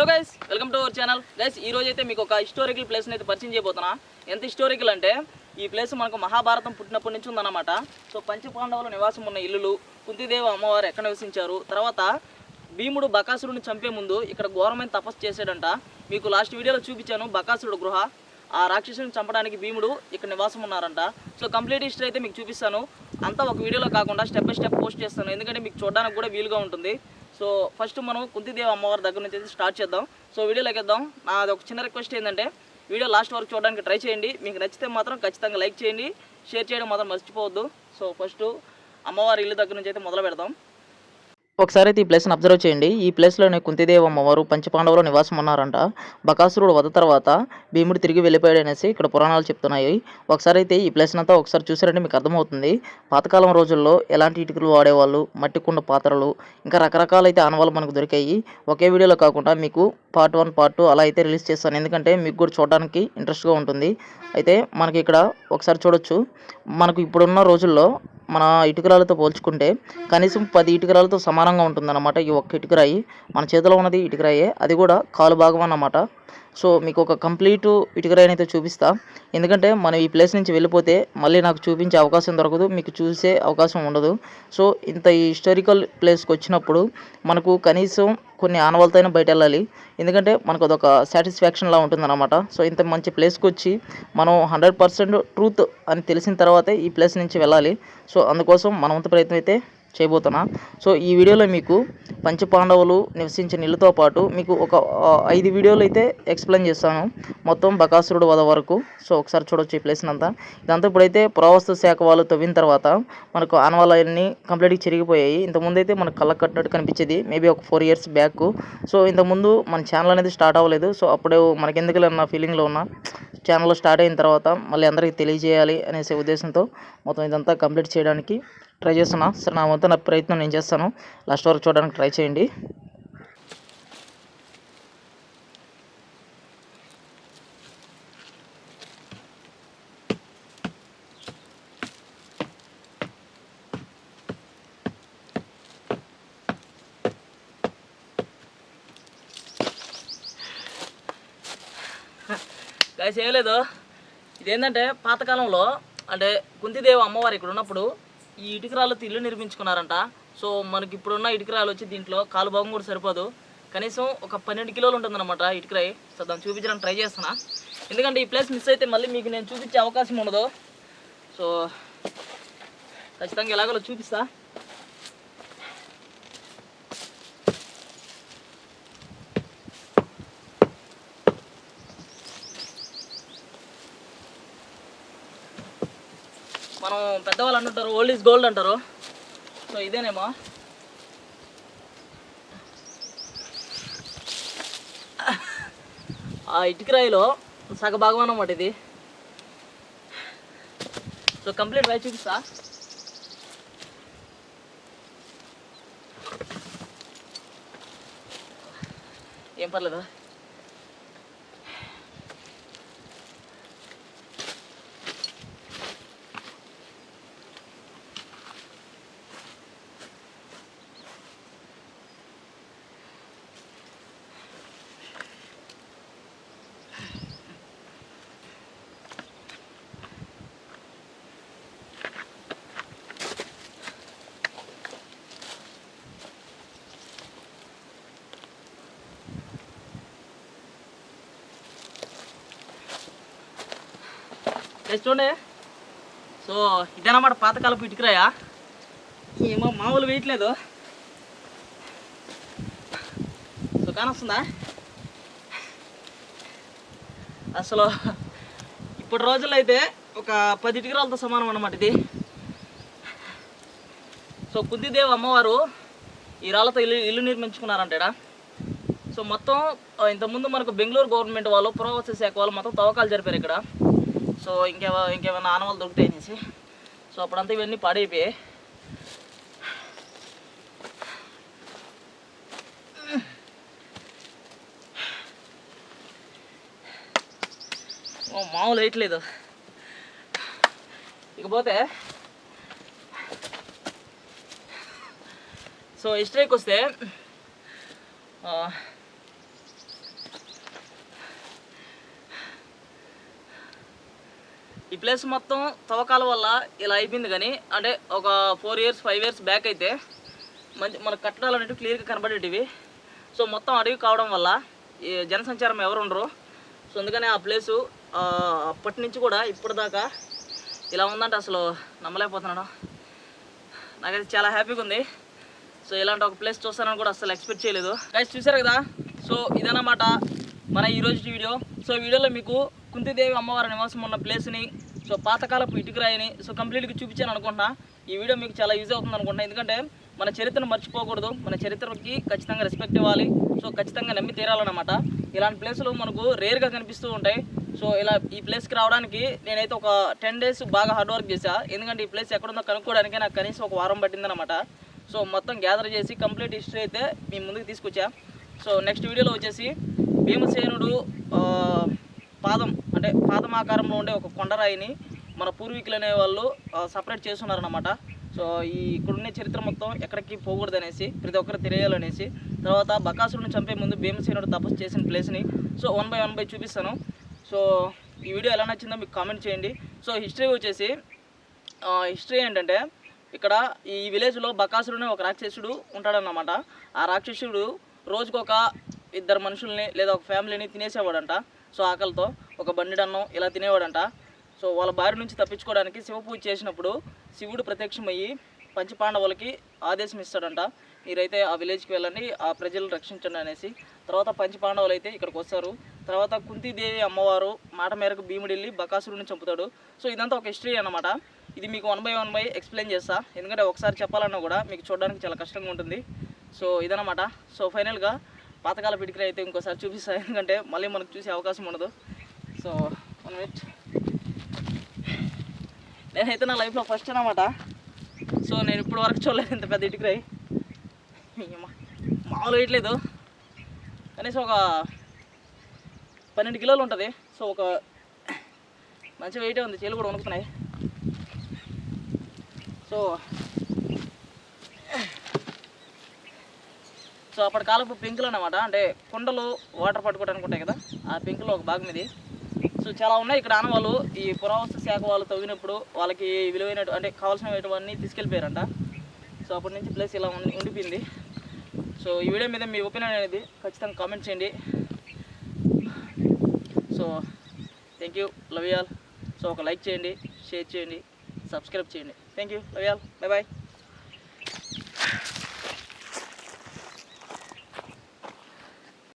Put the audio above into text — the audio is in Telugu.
Hello guys welcome to our channel guys ఈ రోజు అయితే మీకు ఒక హిస్టారికల్ ప్లేస్ని అయితే పరిచయం చేయబోతున్నా. ఎంత హిస్టారికల్ అంటే ఈ ప్లేస్ మనకు మహాభారతం పుట్టినప్పటి నుంచి ఉందన్నమాట. సో పంచపాండవుల నివాసం ఉన్న ఇల్లులు కుంతిదేవి అమ్మవారు ఎక్కడ నివసించారు తర్వాత భీముడు బకాసురుడిని చంపే ముందు ఇక్కడ ఘోరమైన తపస్సు చేశాడంట. మీకు లాస్ట్ వీడియోలో చూపించాను బకాసురుడు గృహ. ఆ రాక్షసుని చంపడానికి భీముడు ఇక్కడ నివాసం ఉన్నారంట. సో కంప్లీట్ హిస్టరీ అయితే మీకు చూపిస్తాను. అంతా ఒక వీడియోలో కాకుండా స్టెప్ బై స్టెప్ పోస్ట్ చేస్తాను. ఎందుకంటే మీకు చూడడానికి కూడా వీలుగా ఉంటుంది. సో ఫస్ట్ మనం కుంతిదేవి అమ్మవారి దగ్గర నుంచి అయితే స్టార్ట్ చేద్దాం. సో వీడియోలోకి వెళ్దాం. నాది ఒక చిన్న రిక్వెస్ట్ ఏంటంటే వీడియో లాస్ట్ వరకు చూడడానికి ట్రై చేయండి. మీకు నచ్చితే మాత్రం ఖచ్చితంగా లైక్ చేయండి. షేర్ చేయడం మాత్రం మర్చిపోవద్దు. సో ఫస్ట్ అమ్మవారి ఇల్లు దగ్గర నుంచి అయితే మొదలు పెడదాం. ఒకసారి అయితే ఈ ప్లేస్ని అబ్జర్వ్ చేయండి. ఈ ప్లేస్లోనే కుంతిదేవమ్మ అమ్మవారు పంచపాండవులు నివాసం ఉన్నారంట బకాసురుడు వద తర్వాత భీముడు తిరిగి వెళ్ళిపోయాడు అనేసి ఇక్కడ పురాణాలు చెప్తున్నాయి. ఒకసారి అయితే ఈ ప్లేస్ అంతా ఒకసారి చూసారంటే మీకు అర్థమవుతుంది. పాతకాలం రోజుల్లో ఎలాంటి ఇటుకలు వాడేవాళ్ళు? మట్టి కుండ పాత్రలు ఇంకా రకరకాలైతే ఆనవాళ్ళు మనకు దొరికాయి. ఒకే వీడియోలో కాకుండా మీకు పార్ట్ వన్ పార్ట్ టూ అలా అయితే రిలీజ్ చేస్తాను. ఎందుకంటే మీకు కూడా చూడడానికి ఇంట్రెస్ట్గా ఉంటుంది. అయితే మనకి ఇక్కడ ఒకసారి చూడొచ్చు. మనకు ఇప్పుడున్న రోజుల్లో మన ఇటుకరాలతో పోల్చుకుంటే కనీసం పది ఇటుకరాలతో సమానంగా ఉంటుందన్నమాట ఈ ఒక్క ఇటుకరాయి. మన చేతిలో ఉన్నది ఇటుకరాయే. అది కూడా కాలు భాగం అన్నమాట. సో మీకు ఒక కంప్లీట్ ఇటుకరాయిని అయితే చూపిస్తా. ఎందుకంటే మనం ఈ ప్లేస్ నుంచి వెళ్ళిపోతే మళ్ళీ నాకు చూపించే అవకాశం దొరకదు మీకు చూసే అవకాశం ఉండదు. సో ఇంత ఈ హిస్టారికల్ ప్లేస్కి వచ్చినప్పుడు మనకు కనీసం కొన్ని ఆనవాళ్ళతో బయట వెళ్ళాలి ఎందుకంటే మనకు అదొక సాటిస్ఫాక్షన్ లా ఉంటుందన్నమాట. సో ఇంత మంచి ప్లేస్కి వచ్చి మనం హండ్రెడ్ పర్సెంట్ ట్రూత్ అని తెలిసిన తర్వాతే ఈ ప్లేస్ నుంచి వెళ్ళాలి. సో అందుకోసం మనవంత ప్రయత్నం అయితే చేయబోతున్నా. సో ఈ వీడియోలో మీకు పంచపాండవులు నివసించిన ఇల్లుతో పాటు మీకు ఒక ఐదు వీడియోలు అయితే ఎక్స్ప్లెయిన్ చేస్తాను. మొత్తం బకాసురుడు వద వరకు. సో ఒకసారి చూడొచ్చు ఈ ప్లేస్ అంతా. ఇదంతా ఇప్పుడైతే పురావస్తు శాఖ వాళ్ళు తవ్విన తర్వాత మనకు ఆనవాలయాన్ని కంప్లీట్గా చిరిగిపోయాయి. ఇంతకుముందైతే మనకు కళ్ళ కట్టినట్టు కనిపించేది. మేబీ ఒక ఫోర్ ఇయర్స్ బ్యాక్. సో ఇంతకుముందు మన ఛానల్ అనేది స్టార్ట్ అవ్వలేదు. సో అప్పుడు మనకెందుకు అన్న ఫీలింగ్లో ఉన్నా. ఛానల్ స్టార్ట్ అయిన తర్వాత మళ్ళీ అందరికీ తెలియజేయాలి అనేసే ఉద్దేశంతో మొత్తం ఇదంతా కంప్లీట్ చేయడానికి ట్రై చేస్తున్నా. సరే నా వంతు నా ప్రయత్నం నేను చేస్తాను. లాస్ట్ వరకు చూడడానికి ట్రై చేయండి. గాయస్ ఏం లేదు. ఇదేంటంటే పాతకాలంలో అంటే కుంతిదేవి అమ్మవారు ఇక్కడ ఉన్నప్పుడు ఈ ఇటుకరాళ్ళతో ఇల్లు నిర్మించుకున్నారంట. సో మనకి ఇప్పుడున్న ఇటుకరాలు వచ్చి దీంట్లో కాలు భాగం కూడా సరిపోదు. కనీసం ఒక పన్నెండు కిలోలు ఉంటుందన్నమాట ఇటుకరాయి సో దాన్ని చూపించడానికి ట్రై చేస్తున్నా. ఎందుకంటే ఈ ప్లేస్ మిస్ అయితే మళ్ళీ మీకు నేను చూపించే అవకాశం ఉండదు. సో ఖచ్చితంగా ఎలాగో చూపిస్తా. మనం పెద్దవాళ్ళు అంటుంటారు ఓల్డ్ ఈజ్ గోల్డ్ అంటారు. సో ఇదేనేమో. ఆ ఇటుకరాయిలో సగ భాగం అన్నమాట ఇది. సో కంప్లీట్ వై చూపిస్తా. ఏం పర్లేదు? చూడండి సో ఇదన్నమాట పాతకాలపు ఇటుకరాయా? ఏమో మామూలు వేయట్లేదు సో కానొస్తుందా? అసలు ఇప్పటి రోజుల్లో అయితే ఒక పది ఇటుకరాలతో సమానం అన్నమాట ఇది. సో కుంతిదేవి అమ్మవారు ఈ రాళ్ళతో ఇల్లు ఇల్లు నిర్మించుకున్నారంట సో మొత్తం ఇంతకుముందు మనకు బెంగళూరు గవర్నమెంట్ వాళ్ళు పురావస్తు శాఖ వాళ్ళు మొత్తం తవ్వకాలు జరిపారు ఇక్కడ. సో ఇంకేమో ఇంకేమైనా ఆనవాళ్ళు దొరుకుతాయి అనేసి సో అప్పుడంతా ఇవన్నీ పాడైపోయాయి. ఓ, మామూలు వేయట్లేదు ఇకపోతే సో హిస్టరీకి వస్తే ఈ ప్లేస్ మొత్తం తవ్వకాల వల్ల ఇలా అయిపోయింది కానీ అంటే ఒక four years five years back అయితే మంచి మన కట్టడాలు అనేవి క్లియర్గా కనబడేటివి. సో మొత్తం అడవి కావడం వల్ల ఈ జనసంచారం ఎవరు ఉండరు. సో అందుకని ఆ ప్లేసు అప్పటి నుంచి కూడా ఇప్పటిదాకా ఇలా ఉందంటే అసలు నమ్మలేకపోతున్నాను. నాకైతే చాలా హ్యాపీగా ఉంది. సో ఇలాంటి ఒక ప్లేస్ చూస్తానని కూడా అసలు ఎక్స్పెక్ట్ చేయలేదు. గైస్ చూసారు కదా? సో ఇదన్నమాట మన ఈరోజు వీడియో. సో వీడియోలో మీకు కుంతిదేవి అమ్మవారి నివాసం ఉన్న ప్లేస్ని సో పాతకాలపు ఇటుకరాయిని సో కంప్లీట్గా చూపించాను అనుకుంటున్నా. ఈ వీడియో మీకు చాలా యూజ్ అవుతుంది అనుకుంటా ఎందుకంటే మన చరిత్రను మర్చిపోకూడదు. మన చరిత్రకి ఖచ్చితంగా రెస్పెక్ట్ ఇవ్వాలి. సో ఖచ్చితంగా నమ్మి తీరాలన్నమాట. ఇలాంటి ప్లేసులు మనకు రేర్గా కనిపిస్తూ ఉంటాయి. సో ఇలా ఈ ప్లేస్కి రావడానికి నేనైతే ఒక టెన్ డేస్ బాగా హార్డ్ వర్క్ చేశా. ఎందుకంటే ఈ ప్లేస్ ఎక్కడుందో కనుక్కోవడానికి నాకు కనీసం ఒక వారం పట్టిందనమాట సో మొత్తం గ్యాదర్ చేసి కంప్లీట్ హిస్టరీ అయితే మీ ముందుకు తీసుకొచ్చా. సో నెక్స్ట్ వీడియోలో వచ్చేసి భీమసేనుడు పాదం అంటే పాదం ఆకారంలో ఉండే ఒక కొండరాయిని మన పూర్వీకులు అనే వాళ్ళు సపరేట్ చేస్తున్నారనమాట సో ఈ ఇక్కడున్న చరిత్ర మొత్తం ఎక్కడికి పోకూడదు అనేసి ప్రతి ఒక్కరు తెలియాలనేసి తర్వాత బకాసురుని చంపే ముందు భీమసేనుడు తపస్సు చేసిన ప్లేస్ని so one by one by చూపిస్తాను. సో ఈ వీడియో ఎలా నచ్చిందో మీకు కామెంట్ చేయండి. సో హిస్టరీ వచ్చేసి హిస్టరీ ఏంటంటే ఇక్కడ ఈ విలేజ్లో బకాసురుని ఒక రాక్షసుడు ఉంటాడన్నమాట. ఆ రాక్షసుడు రోజుకొక ఇద్దరు మనుషుల్ని లేదా ఒక ఫ్యామిలీని తినేసేవాడంట. సో ఆకలితో ఒక బండిడన్నం ఇలా తినేవాడంట. సో వాళ్ళ భార్య నుంచి తప్పించుకోవడానికి శివ పూజ చేసినప్పుడు శివుడు ప్రత్యక్షమయ్యి పంచపాండవులకి ఆదేశం ఇస్తాడంట. మీరైతే ఆ విలేజ్కి వెళ్ళండి ఆ ప్రజలను రక్షించండి అనేసి. తర్వాత పంచపాండవులు అయితే ఇక్కడికి వస్తారు. తర్వాత కుంతీదేవి అమ్మవారు మాట మేరకు భీముడు వెళ్ళి బకాసురుని చంపుతాడు. సో ఇదంతా ఒక హిస్టరీ అనమాట ఇది మీకు one by one by explain చేస్తా. ఎందుకంటే ఒకసారి చెప్పాలన్నా కూడా మీకు చూడడానికి చాలా కష్టంగా ఉంటుంది. సో ఇదనమాట సో ఫైనల్గా పాతకాల పిడికిరి అయితే ఇంకోసారి చూపిస్తా ఎందుకంటే మళ్ళీ మనకు చూసే అవకాశం ఉండదు. సో వన్ మినిట్ నేనైతే నా లైఫ్లో ఫస్ట్ అనమాట సో నేను ఇప్పుడు వరకు చూడలేదు ఇంత పెద్ద ఇటుకరాయి. మామూలు వేయట్లేదు కనీసం ఒక పన్నెండు కిలోలు ఉంటుంది. సో ఒక మంచి వెయిటే ఉంది. చేలు కూడా వణుకుతున్నాయి. సో సో అప్పటి కాలపు పెంకులు అనమాట అంటే కుండలు వాటర్ పట్టుకోవడానికి ఉంటాయి కదా? ఆ పెంకులో ఒక భాగం ఇది. సో చాలా ఉన్నాయి. ఇక్కడ ఆనవాళ్ళు ఈ పురావస్తు శాఖ వాళ్ళు తవ్వినప్పుడు వాళ్ళకి విలువైన అంటే కావాల్సినవన్నీ తీసుకెళ్ళిపోయారంట. సో అప్పటి నుంచి ప్లేస్ ఇలా ఉండిపోయింది. సో ఈ వీడియో మీద మీ ఒపీనియన్ అనేది ఖచ్చితంగా కామెంట్ చేయండి. So thank you. Love y'all so ఒక లైక్ చేయండి షేర్ చేయండి సబ్స్క్రైబ్ చేయండి. Thank you. Love y'all bye bye